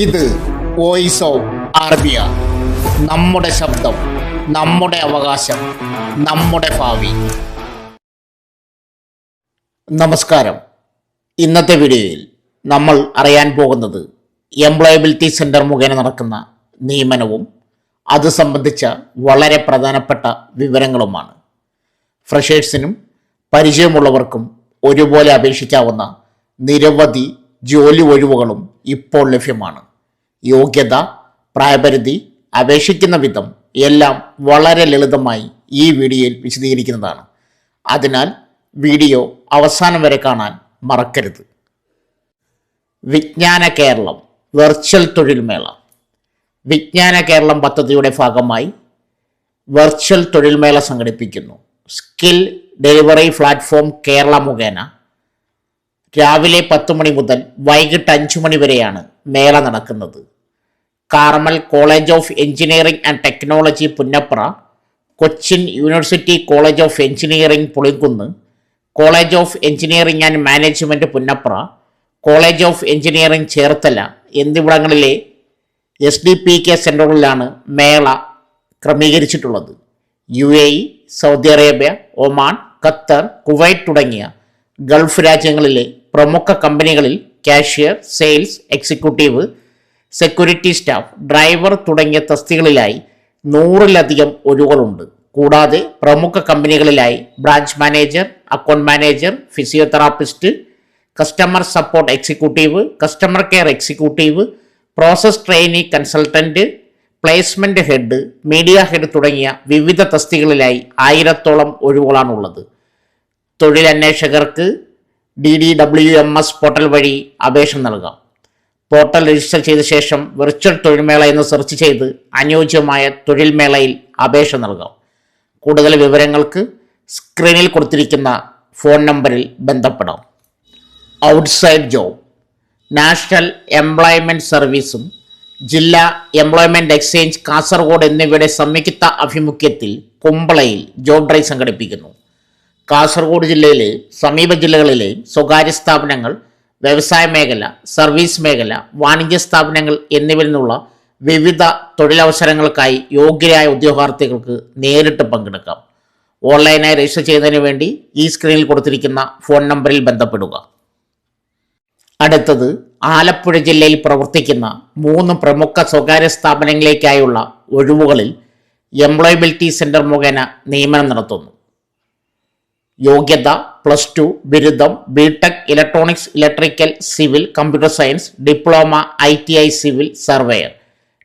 ഇത് voice of Arabiya നമ്മുടെ ശബ്ദം നമ്മുടെ അവകാശം നമ്മുടെ ഭാവി. നമസ്കാരം. ഇന്നത്തെ വീഡിയോയിൽ നമ്മൾ അറിയാൻ പോകുന്നത് എംപ്ലോയബിലിറ്റി സെന്റർ മുഖേന നടക്കുന്ന നിയമനവും അത് സംബന്ധിച്ച വളരെ പ്രധാനപ്പെട്ട വിവരങ്ങളുമാണ്. ഫ്രഷേഴ്സിനും പരിചയമുള്ളവർക്കും ഒരുപോലെ അപേക്ഷിക്കാവുന്ന നിരവധി ജോലി ഒഴിവുകളും ഇപ്പോൾ ലഭ്യമാണ്. യോഗ്യത പ്രായപരിധി അപേക്ഷിക്കുന്ന വിധം എല്ലാം വളരെ ലളിതമായി ഈ വീഡിയോയിൽ വിശദീകരിക്കുന്നതാണ്. അതിനാൽ വീഡിയോ അവസാനം വരെ കാണാൻ മറക്കരുത്. വിജ്ഞാന കേരളം വെർച്വൽ തൊഴിൽമേള വിജ്ഞാന കേരളം പദ്ധതിയുടെ ഭാഗമായി വെർച്വൽ തൊഴിൽമേള സംഘടിപ്പിക്കുന്നു. സ്കിൽ ഡെലിവറി പ്ലാറ്റ്ഫോം കേരള മുഖേന. രാവിലെ പത്ത് മണി മുതൽ വൈകിട്ട് അഞ്ചു മണി വരെയാണ് മേള നടക്കുന്നത്. Carmel College of Engineering and Technology Punnapra Cochin University College of Engineering Pulinkunnu College of Engineering and Management Punnapra College of Engineering Cherthala എന്നിവിടങ്ങളിലെ എസ് ഡി പി കെ സെന്ററുകളിലാണ് മേള ക്രമീകരിച്ചിട്ടുള്ളത്. U A E Saudi Arabia Oman Qatar Kuwait തുടങ്ങിയ Gulf രാജ്യങ്ങളിലെ പ്രമുഖ കമ്പനികളിൽ cashier sales executive security staff driver തുടങ്ങിയ തസ്തികളിലായി നൂറിലധികം ഒഴിവുകളുണ്ട്. കൂടാതെ പ്രമുഖ കമ്പനികളിലായി branch manager account manager physiotherapist customer support executive customer care executive process trainee consultant placement head media head തുടങ്ങിയ വിവിധ തസ്തികളിലായി ആയിരത്തോളം ഒഴിവുകളാണുള്ളത്. തൊഴിലന്വേഷകർക്ക് D D W M S portal വഴി അപേക്ഷ നൽകാം. പോർട്ടൽ രജിസ്റ്റർ ചെയ്ത ശേഷം വെർച്വൽ തൊഴിൽമേള എന്ന് സെർച്ച് ചെയ്ത് അനുയോജ്യമായ തൊഴിൽമേളയിൽ അപേക്ഷ നൽകാം. കൂടുതൽ വിവരങ്ങൾക്ക് സ്ക്രീനിൽ കൊടുത്തിരിക്കുന്ന ഫോൺ നമ്പറിൽ ബന്ധപ്പെടാം. ഔട്ട്സൈഡ് ജോബ് നാഷണൽ എംപ്ലോയ്മെന്റ് സർവീസും ജില്ലാ എംപ്ലോയ്മെന്റ് എക്സ്ചേഞ്ച് കാസർഗോഡ് എന്നിവയുടെ സംയുക്ത ആഭിമുഖ്യത്തിൽ കുമ്പളയിൽ ജോബ് ഡ്രൈവ് സംഘടിപ്പിക്കുന്നു. കാസർഗോഡ് ജില്ലയിലെയും സമീപ ജില്ലകളിലെയും സ്വകാര്യ സ്ഥാപനങ്ങൾ വ്യവസായ മേഖല സർവീസ് മേഖല വാണിജ്യ സ്ഥാപനങ്ങൾ എന്നിവയിൽ നിന്നുള്ള വിവിധ തൊഴിലവസരങ്ങൾക്കായി യോഗ്യരായ ഉദ്യോഗാർത്ഥികൾക്ക് നേരിട്ട് പങ്കെടുക്കാം. ഓൺലൈനായി രജിസ്റ്റർ ചെയ്യുന്നതിന് വേണ്ടി ഈ സ്ക്രീനിൽ കൊടുത്തിരിക്കുന്ന ഫോൺ നമ്പറിൽ ബന്ധപ്പെടുക. അടുത്തത് ആലപ്പുഴ ജില്ലയിൽ പ്രവർത്തിക്കുന്ന മൂന്ന് പ്രമുഖ സ്വകാര്യ സ്ഥാപനങ്ങളിലേക്കായുള്ള ഒഴിവുകളിൽ എംപ്ലോയബിലിറ്റി സെന്റർ മുഖേന നിയമനം നടത്തുന്നു. യോഗ്യത പ്ലസ് ടു ബിരുദം B Tech electronics electrical civil computer science diploma I T I civil surveyor.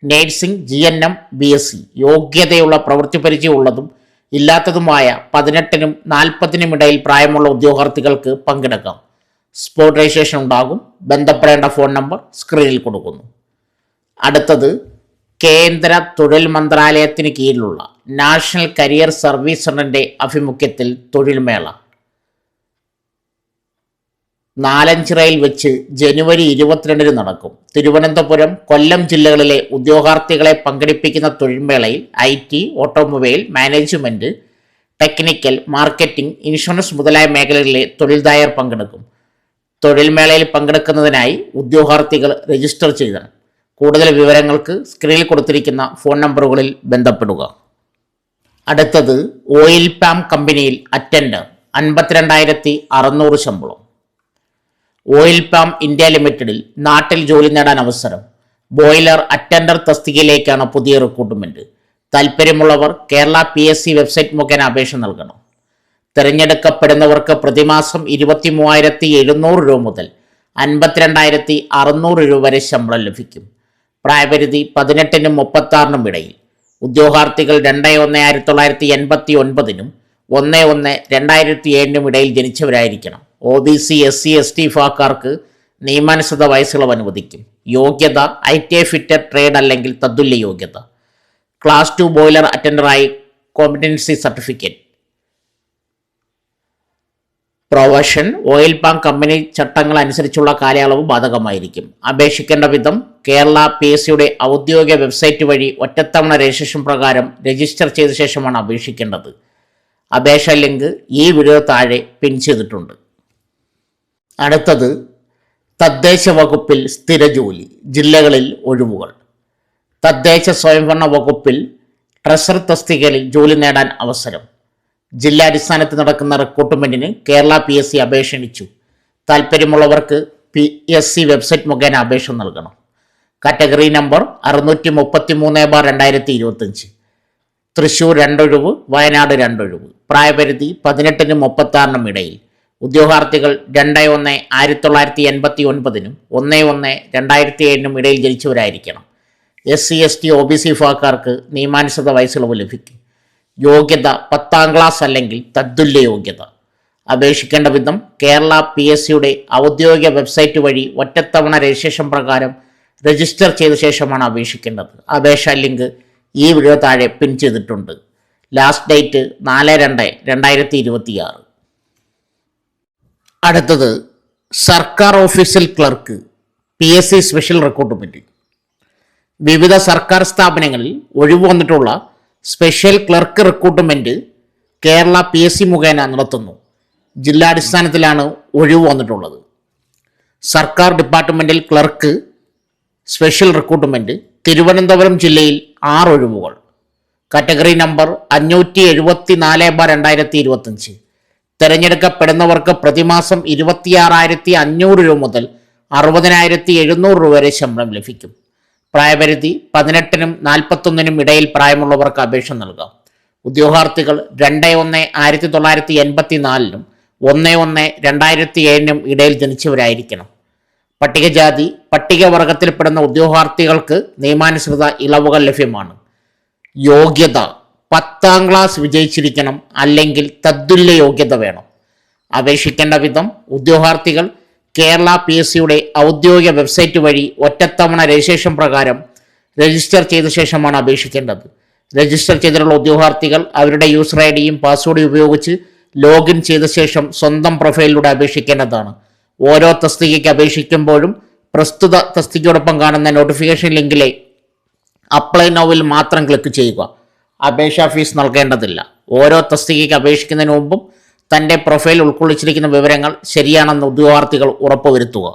Nursing G N M B S C. യോഗ്യതയുള്ള പ്രവൃത്തി പരിചയമുള്ളതും ഇല്ലാത്തതുമായ പതിനെട്ടിനും നാൽപ്പതിനും ഇടയിൽ പ്രായമുള്ള ഉദ്യോഗാർത്ഥികൾക്ക് പങ്കെടുക്കാം. സ്പോട്ട് രജിസ്ട്രേഷൻ ഉണ്ടാകും. ബന്ധപ്പെടേണ്ട ഫോൺ നമ്പർ സ്ക്രീനിൽ കൊടുക്കുന്നു. അടുത്തത് കേന്ദ്ര തൊഴിൽ മന്ത്രാലയത്തിന് കീഴിലുള്ള നാഷണൽ കരിയർ സർവീസ് സെന്ററിന്റെ ആഭിമുഖ്യത്തിൽ തൊഴിൽമേള. നാലഞ്ചിറയിൽ വെച്ച് ജനുവരി ഇരുപത്തിരണ്ടിന് നടക്കും. തിരുവനന്തപുരം കൊല്ലം ജില്ലകളിലെ ഉദ്യോഗാർത്ഥികളെ പങ്കെടുപ്പിക്കുന്ന തൊഴിൽമേളയിൽ I T automobile management technical marketing insurance മുതലായ മേഖലകളിലെ തൊഴിൽദായർ പങ്കെടുക്കും. തൊഴിൽമേളയിൽ പങ്കെടുക്കുന്നതിനായി ഉദ്യോഗാർത്ഥികൾ രജിസ്റ്റർ ചെയ്യണം കൂടുതൽ വിവരങ്ങൾക്ക് സ്ക്രീനിൽ കൊടുത്തിരിക്കുന്ന ഫോൺ നമ്പറുകളിൽ ബന്ധപ്പെടുക. അടുത്തത് ഓയിൽ പാം കമ്പനിയിൽ അറ്റൻഡർ അൻപത്തിരണ്ടായിരത്തി അറുന്നൂറ് ശമ്പളം. ഓയിൽ പാം ഇന്ത്യ ലിമിറ്റഡിൽ നാട്ടിൽ ജോലി നേടാൻ അവസരം. ബോയിലർ അറ്റൻഡർ തസ്തികയിലേക്കാണ് പുതിയ റിക്രൂട്ട്മെന്റ് താല്പര്യമുള്ളവർ Kerala P S C website മുഖേന അപേക്ഷ നൽകണം. തിരഞ്ഞെടുക്കപ്പെടുന്നവർക്ക് പ്രതിമാസം ഇരുപത്തി മൂവായിരത്തി എഴുന്നൂറ് രൂപ മുതൽ അൻപത്തിരണ്ടായിരത്തി അറുന്നൂറ് രൂപ വരെ ശമ്പളം ലഭിക്കും. പ്രായപരിധി പതിനെട്ടിനും മുപ്പത്താറിനും ഇടയിൽ. ഉദ്യോഗാർത്ഥികൾ രണ്ട് ഒന്ന് ആയിരത്തി തൊള്ളായിരത്തി എൺപത്തി ഒൻപതിനും ഒന്ന് ഒന്ന് രണ്ടായിരത്തി ഏഴിനും ഇടയിൽ ജനിച്ചവരായിരിക്കണം. O B C S C S T വിഭാഗക്കാർക്ക് നിയമാനുസൃത വയസ്സുകളും അനുവദിക്കും. യോഗ്യത ഐ ടി ഫിറ്റർ ട്രേഡ് അല്ലെങ്കിൽ തത്തുല്യ യോഗ്യത. Class two boiler അറ്റൻഡറായി competency certificate. Probation oil palm company ചട്ടങ്ങൾ അനുസരിച്ചുള്ള കാലയളവ് ബാധകമായിരിക്കും. അപേക്ഷിക്കേണ്ട വിധം കേരള പി എസ് സിയുടെ ഔദ്യോഗിക വെബ്സൈറ്റ് വഴി ഒറ്റത്തവണ രജിസ്ട്രേഷൻ പ്രകാരം രജിസ്റ്റർ ചെയ്ത ശേഷമാണ് അപേക്ഷിക്കേണ്ടത്. അപേക്ഷ ലിങ്ക് ഈ വീഡിയോ താഴെ പിൻ ചെയ്തിട്ടുണ്ട്. അടുത്തത് തദ്ദേശ വകുപ്പിൽ സ്ഥിര ജോലി ജില്ലകളിൽ ഒഴിവുകൾ. തദ്ദേശ സ്വയംഭരണ വകുപ്പിൽ ട്രഷർ തസ്തികയിൽ ജോലി നേടാൻ അവസരം. ജില്ലാടിസ്ഥാനത്തിൽ നടക്കുന്ന റിക്രൂട്ട്മെന്റിന് കേരള പി എസ് സി അപേക്ഷ ക്ഷണിച്ചു താല്പര്യമുള്ളവർക്ക് പി എസ് സി വെബ്സൈറ്റ് മുഖേന അപേക്ഷ നൽകണം. കാറ്റഗറി നമ്പർ അറുന്നൂറ്റി മുപ്പത്തി മൂന്ന് ബാർ രണ്ടായിരത്തി ഇരുപത്തഞ്ച് തൃശൂർ രണ്ടൊഴിവ് വയനാട് രണ്ടൊഴിവ്. പ്രായപരിധി പതിനെട്ടിനും മുപ്പത്താറിനും ഇടയിൽ. ഉദ്യോഗാർത്ഥികൾ രണ്ട് ഒന്ന് ആയിരത്തി തൊള്ളായിരത്തി എൺപത്തി ഒൻപതിനും ഒന്ന് ഒന്ന് രണ്ടായിരത്തി ഏഴിനും ഇടയിൽ ജനിച്ചവരായിരിക്കണം. S C S T O B C വിഭാഗക്കാർക്ക് നിയമാനുസൃത വയസ്സിളവ് ലഭിക്കും. യോഗ്യത പത്താം ക്ലാസ് അല്ലെങ്കിൽ തദ്തുല്യ യോഗ്യത അപേക്ഷിക്കേണ്ട വിധം കേരള പി എസ് സിയുടെ ഔദ്യോഗിക വെബ്സൈറ്റ് വഴി ഒറ്റത്തവണ രജിസ്ട്രേഷൻ പ്രകാരം രജിസ്റ്റർ ചെയ്ത ശേഷമാണ് അപേക്ഷിക്കേണ്ടത്. അപേക്ഷാ ലിങ്ക് ഈ വീഡിയോ താഴെ പിൻ ചെയ്തിട്ടുണ്ട്. ലാസ്റ്റ് ഡേറ്റ് നാല് രണ്ട് രണ്ടായിരത്തി ഇരുപത്തിയാറ് അടുത്തത് സർക്കാർ ഓഫീസിൽ clerk P S C special recruitment വിവിധ സർക്കാർ സ്ഥാപനങ്ങളിൽ ഒഴിവ് വന്നിട്ടുള്ള special clerk recruitment Kerala P S C മുഖേന നടത്തുന്നു. ജില്ലാടിസ്ഥാനത്തിലാണ് ഒഴിവ് വന്നിട്ടുള്ളത്. സർക്കാർ ഡിപ്പാർട്ട്മെന്റിൽ ക്ലർക്ക് സ്പെഷ്യൽ റിക്രൂട്ട്മെന്റ് തിരുവനന്തപുരം ജില്ലയിൽ ആറ് ഒഴിവുകൾ. കാറ്റഗറി നമ്പർ അഞ്ഞൂറ്റി എഴുപത്തി നാല് ബാർ രണ്ടായിരത്തി ഇരുപത്തഞ്ച് തിരഞ്ഞെടുക്കപ്പെടുന്നവർക്ക് പ്രതിമാസം ഇരുപത്തിയാറായിരത്തി അഞ്ഞൂറ് രൂപ മുതൽ അറുപതിനായിരത്തി എഴുന്നൂറ് രൂപ വരെ ശമ്പളം ലഭിക്കും. പ്രായപരിധി പതിനെട്ടിനും നാൽപ്പത്തൊന്നിനും ഇടയിൽ പ്രായമുള്ളവർക്ക് അപേക്ഷ നൽകാം. ഉദ്യോഗാർത്ഥികൾ രണ്ട് ഒന്ന് ആയിരത്തി തൊള്ളായിരത്തി എൺപത്തി നാലിനും ഒന്ന് ഒന്ന് രണ്ടായിരത്തി ഏഴിനും ഇടയിൽ ജനിച്ചവരായിരിക്കണം. പട്ടികജാതി പട്ടികവർഗത്തിൽപ്പെടുന്ന ഉദ്യോഗാർത്ഥികൾക്ക് നിയമാനുസൃത ഇളവുകൾ ലഭ്യമാണ്. യോഗ്യത പത്താം ക്ലാസ് വിജയിച്ചിരിക്കണം അല്ലെങ്കിൽ തദ്തുല്യ യോഗ്യത വേണം. അപേക്ഷിക്കേണ്ട വിധം ഉദ്യോഗാർത്ഥികൾ കേരള പി എസ് സിയുടെ ഔദ്യോഗിക വെബ്സൈറ്റ് വഴി ഒറ്റത്തവണ രജിസ്ട്രേഷൻ പ്രകാരം രജിസ്റ്റർ ചെയ്ത ശേഷമാണ് അപേക്ഷിക്കേണ്ടത്. രജിസ്റ്റർ ചെയ്തിട്ടുള്ള ഉദ്യോഗാർത്ഥികൾ അവരുടെ യൂസർ ഐ ഡിയും പാസ്വേഡും ഉപയോഗിച്ച് ലോഗിൻ ചെയ്ത ശേഷം സ്വന്തം പ്രൊഫൈലിലൂടെ അപേക്ഷിക്കേണ്ടതാണ്. ഓരോ തസ്തികയ്ക്ക് അപേക്ഷിക്കുമ്പോഴും പ്രസ്തുത തസ്തികയോടൊപ്പം കാണുന്ന നോട്ടിഫിക്കേഷൻ ലിങ്കിലെ അപ്ലൈ നോവിൽ മാത്രം ക്ലിക്ക് ചെയ്യുക. അപേക്ഷാ ഫീസ് നൽകേണ്ടതില്ല. ഓരോ തസ്തികയ്ക്ക് അപേക്ഷിക്കുന്നതിന് മുമ്പും തന്റെ പ്രൊഫൈൽ ഉൾക്കൊള്ളിച്ചിരിക്കുന്ന വിവരങ്ങൾ ശരിയാണെന്ന് ഉദ്യോഗാർത്ഥികൾ ഉറപ്പുവരുത്തുക.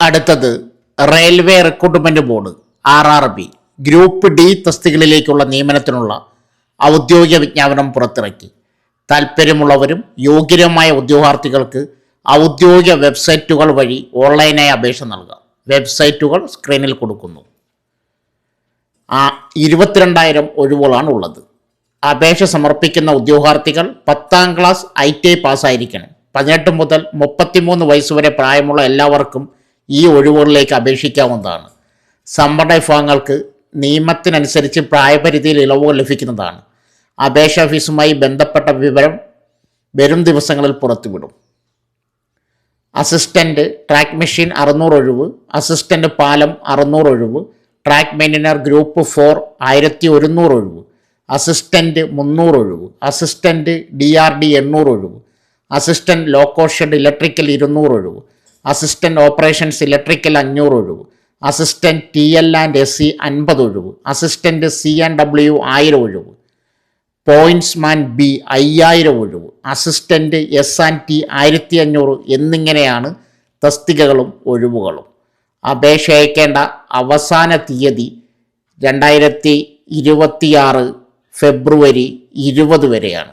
അടുത്തത് railway recruitment board R R B group D തസ്തികളിലേക്കുള്ള നിയമനത്തിനുള്ള ഔദ്യോഗിക വിജ്ഞാപനം പുറത്തിറക്കി. താൽപ്പര്യമുള്ളവരും യോഗ്യരുമായ ഉദ്യോഗാർത്ഥികൾക്ക് ഔദ്യോഗിക വെബ്സൈറ്റുകൾ വഴി ഓൺലൈനായി അപേക്ഷ നൽകാം. വെബ്സൈറ്റുകൾ സ്ക്രീനിൽ കൊടുക്കുന്നു. ആ ഇരുപത്തിരണ്ടായിരം ഒഴിവുകളാണ് ഉള്ളത്. അപേക്ഷ സമർപ്പിക്കുന്ന ഉദ്യോഗാർത്ഥികൾ പത്താം ക്ലാസ് ഐ ടി ഐ പാസ്സായിരിക്കണം. പതിനെട്ട് മുതൽ മുപ്പത്തിമൂന്ന് വയസ്സ് വരെ പ്രായമുള്ള എല്ലാവർക്കും ഈ ഒഴിവുകളിലേക്ക് അപേക്ഷിക്കാവുന്നതാണ്. സമ്പന്ന വിഭാഗങ്ങൾക്ക് നിയമത്തിനനുസരിച്ച് പ്രായപരിധിയിൽ ഇളവുകൾ ലഭിക്കുന്നതാണ്. അപേക്ഷാ ഫീസുമായി ബന്ധപ്പെട്ട വിവരം വരും ദിവസങ്ങളിൽ പുറത്തുവിടും. അസിസ്റ്റന്റ് ട്രാക്ക് മെഷീൻ അറുന്നൂറ് ഒഴിവ് അസിസ്റ്റന്റ് പാലം അറുന്നൂറ് ഒഴിവ് ട്രാക്ക് മെയിന്റനർ ഗ്രൂപ്പ് ഫോർ ആയിരത്തി ഒരുന്നൂറ് ഒഴിവ് അസിസ്റ്റന്റ് മുന്നൂറ് ഒഴിവ് അസിസ്റ്റന്റ് ഡി ആർ ഡി എണ്ണൂറ് ഒഴിവ് അസിസ്റ്റന്റ് ലോക്കോഷഡ് ഇലക്ട്രിക്കൽ ഇരുന്നൂറ് ഒഴിവ് അസിസ്റ്റന്റ് ഓപ്പറേഷൻസ് ഇലക്ട്രിക്കൽ അഞ്ഞൂറ് ഒഴിവ് assistant T L and S C അൻപത് ഒഴിവ്. അസിസ്റ്റന്റ് സി ആൻഡ് ഡബ്ല്യു ആയിരം ഒഴിവ്. പോയിന്റ്സ്മാൻ ബി അയ്യായിരം ഒഴിവ്. അസിസ്റ്റന്റ് എസ് ആൻഡ് ടി ആയിരത്തി അഞ്ഞൂറ് എന്നിങ്ങനെയാണ് തസ്തികകളും ഒഴിവുകളും. അപേക്ഷ അയക്കേണ്ട അവസാന തീയതി രണ്ടായിരത്തി ഇരുപത്തിയാറ് ഫെബ്രുവരി ഇരുപത് വരെയാണ്.